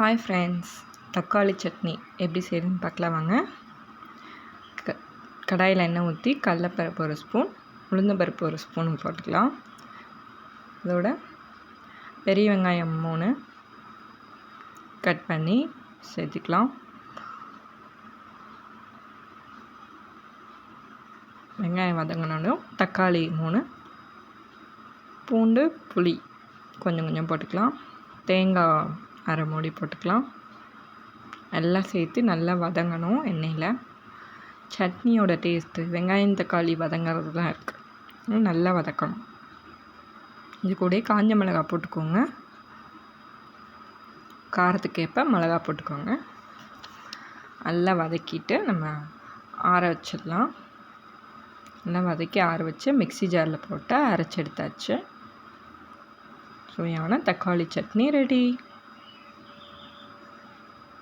Hi friends தக்காளி சட்னி எப்படி செய்யுதுன்னு பார்க்கலாம் வாங்க. க கடாயில் எண்ணெய் ஊற்றி கடலப்பருப்பு ஒரு ஸ்பூன் உளுந்தம்பருப்பு ஒரு ஸ்பூன் போட்டுக்கலாம். இதோட பெரிய வெங்காயம் மூணு. கட் பண்ணி சேர்த்துக்கலாம். வெங்காயம் வதங்கினாலும் தக்காளி மூணு. பூண்டு புளி கொஞ்சம் கொஞ்சம் போட்டுக்கலாம். தேங்காய் அரை மூடி போட்டுக்கலாம். எல்லாம் சேர்த்து நல்லா வதங்கணும் எண்ணெயில். சட்னியோட டேஸ்ட்டு வெங்காயம் தக்காளி வதங்கிறது தான் இருக்குது நல்லா வதக்கணும். இது கூட காஞ்ச மிளகா போட்டுக்கோங்க. காரத்துக்கேற்ப மிளகா போட்டுக்கோங்க. நல்லா வதக்கிட்டு நம்ம ஆற வச்சிடலாம். நல்லா வதக்கி ஆற வச்சு மிக்சி ஜாரில் போட்டு அரைச்சி எடுத்தாச்சு. சுவையான தக்காளி சட்னி ரெடி.